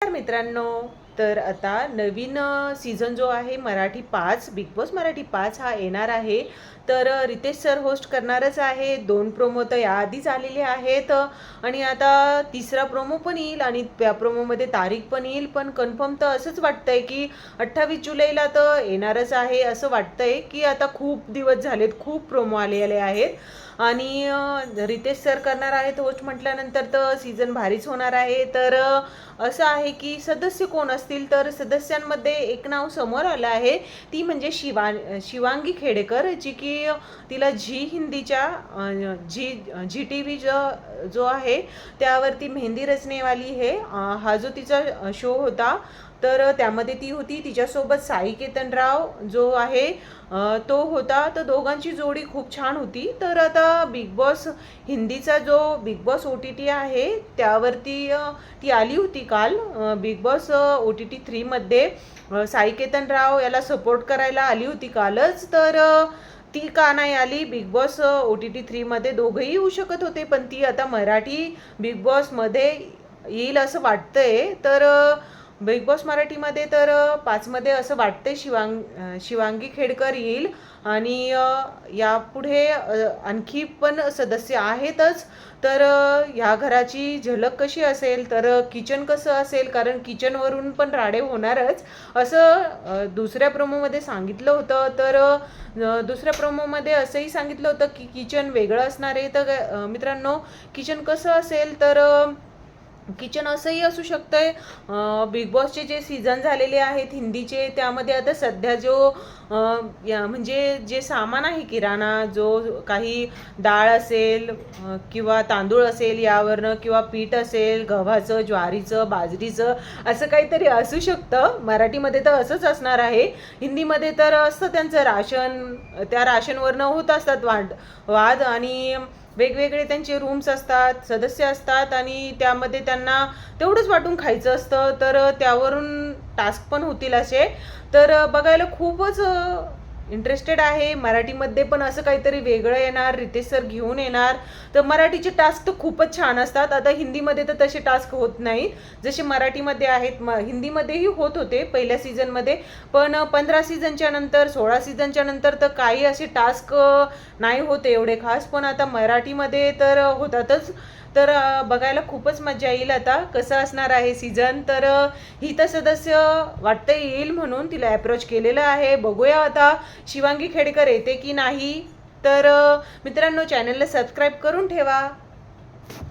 नमस्कार मित्रांनो. तर आता नवीन सीझन जो आहे मराठी पाच बिग बॉस मराठी पाच हा येणार आहे. तर रितेश सर होस्ट करणारच आहे. दोन प्रोमो तर याआधीच आलेले आहेत. आणि आता तिसरा प्रोमो पण येईल आणि त्या प्रोमोमध्ये तारीख पण येईल. पण कन्फर्म तर असंच वाटतंय की अठ्ठावीस जुलैला तर येणारच आहे असं वाटतंय की आता खूप दिवस झालेत खूप प्रोमो आलेले आहेत. आणि रितेश सर करणार आहेत होस्ट म्हटल्यानंतर तर सीझन भारीच होणार आहे. तर असं आहे की सदस्य कोण असतील तर सदस्यांमध्ये एक नाव समोर आलं आहे. ती म्हणजे शिवा शिवांगी खेडेकर जी की तिला झी हिंदीच्या झी झी टी व्ही जो जो आहे त्यावरती मेहंदी रचनेवाली हे हा जो तिचा शो होता तर त्यामध्ये ती होती तिच्यासोबत साई केतनराव जो आहे तो होता. तर दोघांची जोडी खूप छान होती. तर आता बिग बॉस हिंदीचा जो Bigg Boss O T T आहे त्यावरती ती आली होती काल. Bigg Boss O T T थ्रीमध्ये Sai Ketanrao याला सपोर्ट करायला आली होती कालच. तर ती का नाही आली? Bigg Boss O T T थ्रीमध्ये दोघंही येऊ शकत होते पण ती आता मराठी बिग बॉसमध्ये येईल असं वाटतंय. तर बिग बॉस मराठीमध्ये तर पाचमध्ये असं वाटतंय शिवांग शिवांगी खेडकर येईल आणि यापुढे आणखी पण सदस्य आहेतच. तर ह्या घराची झलक कशी असेल? तर किचन कसं असेल? कारण किचनवरून पण राडे होणारच. असं दुसऱ्या प्रोमोमध्ये सांगितलं होतं. तर दुसऱ्या प्रोमोमध्ये असंही सांगितलं होतं की किचन वेगळं असणार आहे. तर मित्रांनो किचन कसं असेल? तर किचन असंही असू शकतंय. बिग बॉसचे जे सीझन झालेले आहेत हिंदीचे त्यामध्ये आता सध्या जो या म्हणजे जे सामान आहे किराणा जो काही डाळ असेल किंवा तांदूळ असेल यावरनं किंवा पीठ असेल गव्हाचं ज्वारीचं बाजरीचं असं काहीतरी असू शकतं. मराठीमध्ये तर असंच असणार आहे. हिंदीमध्ये तर असतं त्यांचं राशन त्या राशनवरनं होत असतात वाद वाद आणि वेगवेगळे त्यांचे रूम्स असतात सदस्य असतात आणि त्यामध्ये त्यांना तेवढंच वाटून खायचं असतं. तर त्यावरून टास्क पण होतील असे. तर बघायला खूपच इंटरेस्टेड आहे मराठीमध्ये पण असं काहीतरी वेगळं येणार रितेश सर घेऊन येणार. तर मराठीचे टास्क तर खूपच छान असतात. आता हिंदीमध्ये तर तसे टास्क होत नाही. जसे मराठीमध्ये आहेत म हिंदीमध्येही होत होते पहिल्या सीझनमध्ये पण पंधरा सीझनच्या नंतर सोळा सीझनच्या नंतर तर काही असे टास्क नाही होते एवढे खास. पण आता मराठीमध्ये तर होतातच. तर बघायला खूपच मजा येईल आता. कसं असणार आहे सीझन तर ही तर सदस्य वाटतं येईल म्हणून तिला अप्रोच केलेलं आहे. बघूया आता शिवांगी खेडेकर येते की नाही? तर मित्रांनो चॅनलला सबस्क्राईब करून ठेवा.